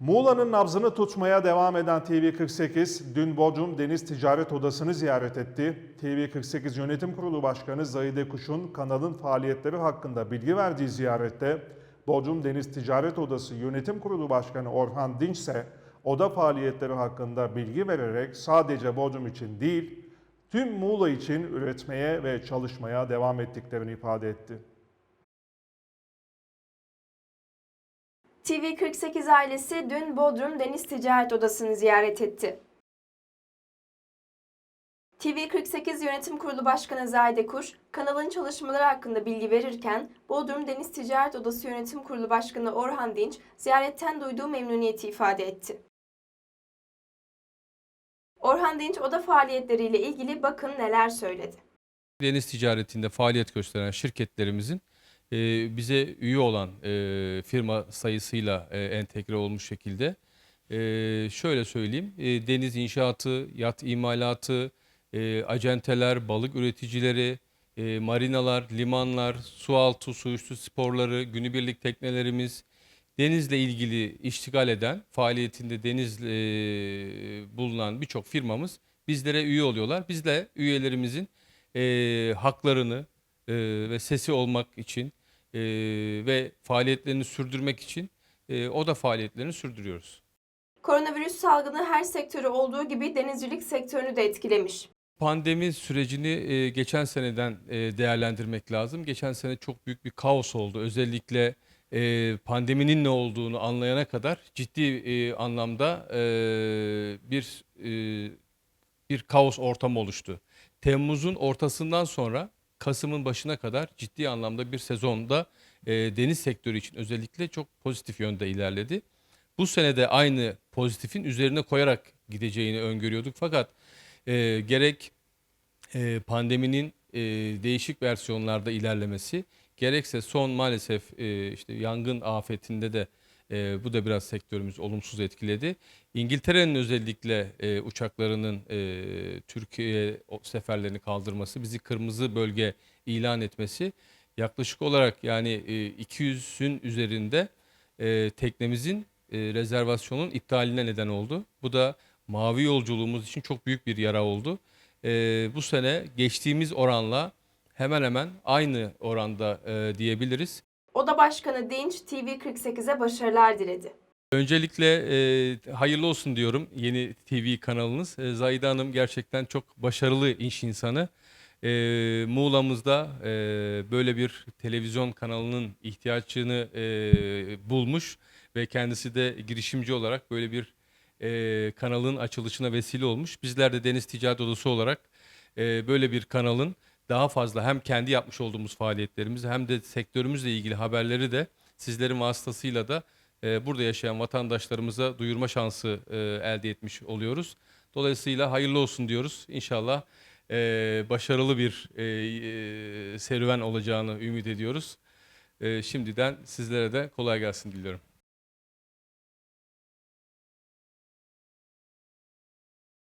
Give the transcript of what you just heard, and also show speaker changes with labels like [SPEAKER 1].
[SPEAKER 1] Muğla'nın nabzını tutmaya devam eden TV48 dün Bodrum Deniz Ticaret Odası'nı ziyaret etti. TV48 Yönetim Kurulu Başkanı Zahide Kuş'un kanalın faaliyetleri hakkında bilgi verdiği ziyarette Bodrum Deniz Ticaret Odası Yönetim Kurulu Başkanı Orhan Dinç ise oda faaliyetleri hakkında bilgi vererek sadece Bodrum için değil tüm Muğla için üretmeye ve çalışmaya devam ettiklerini ifade etti.
[SPEAKER 2] TV48 ailesi dün Bodrum Deniz Ticaret Odası'nı ziyaret etti. TV48 Yönetim Kurulu Başkanı Zahide Kuş, kanalın çalışmaları hakkında bilgi verirken, Bodrum Deniz Ticaret Odası Yönetim Kurulu Başkanı Orhan Dinç, ziyaretten duyduğu memnuniyeti ifade etti. Orhan Dinç, oda faaliyetleriyle ilgili bakın neler söyledi.
[SPEAKER 3] deniz ticaretinde faaliyet gösteren şirketlerimizin e, bize üye olan e, firma sayısıyla e, entegre olmuş şekilde e, şöyle söyleyeyim e, deniz inşaatı, yat imalatı, e, acenteler, balık üreticileri, e, marinalar, limanlar, sualtı, su üstü sporları, günübirlik teknelerimiz, denizle ilgili iştigal eden, faaliyetinde denizle bulunan birçok firmamız bizlere üye oluyorlar. Biz de üyelerimizin e, haklarını e, ve sesi olmak için e, ve faaliyetlerini sürdürmek için e, o da faaliyetlerini sürdürüyoruz.
[SPEAKER 2] Koronavirüs salgını her sektörü olduğu gibi denizcilik sektörünü de etkilemiş.
[SPEAKER 3] Pandemi sürecini e, geçen seneden e, değerlendirmek lazım. Geçen sene çok büyük bir kaos oldu. Özellikle e, pandeminin ne olduğunu anlayana kadar ciddi e, anlamda e, bir e, bir kaos ortamı oluştu. Temmuz'un ortasından sonra Kasım'ın başına kadar ciddi anlamda bir sezonda e, deniz sektörü için özellikle çok pozitif yönde ilerledi. Bu sene de aynı pozitifin üzerine koyarak gideceğini öngörüyorduk. Fakat e, gerek e, pandeminin e, değişik versiyonlarda ilerlemesi, gerekse son maalesef e, işte yangın afetinde de e, bu da biraz sektörümüz olumsuz etkiledi. İngiltere'nin özellikle e, uçaklarının e, Türkiye seferlerini kaldırması, bizi kırmızı bölge ilan etmesi yaklaşık olarak yani e, 200'ün üzerinde e, teknemizin e, rezervasyonun iptaline neden oldu. Bu da mavi yolculuğumuz için çok büyük bir yara oldu. E, bu sene geçtiğimiz oranla hemen hemen aynı oranda e, diyebiliriz.
[SPEAKER 2] Oda Başkanı Dinç TV48'e başarılar diledi.
[SPEAKER 3] Öncelikle e, hayırlı olsun diyorum yeni TV kanalınız. E, Zahide Hanım gerçekten çok başarılı iş insanı. E, Muğla'mızda e, böyle bir televizyon kanalının ihtiyacını e, bulmuş ve kendisi de girişimci olarak böyle bir e, kanalın açılışına vesile olmuş. Bizler de Deniz Ticaret Odası olarak e, böyle bir kanalın daha fazla hem kendi yapmış olduğumuz faaliyetlerimizi hem de sektörümüzle ilgili haberleri de sizlerin vasıtasıyla da e, burada yaşayan vatandaşlarımıza duyurma şansı e, elde etmiş oluyoruz. Dolayısıyla hayırlı olsun diyoruz. İnşallah e, başarılı bir e, e, serüven olacağını ümit ediyoruz. E, şimdiden sizlere de kolay gelsin diliyorum.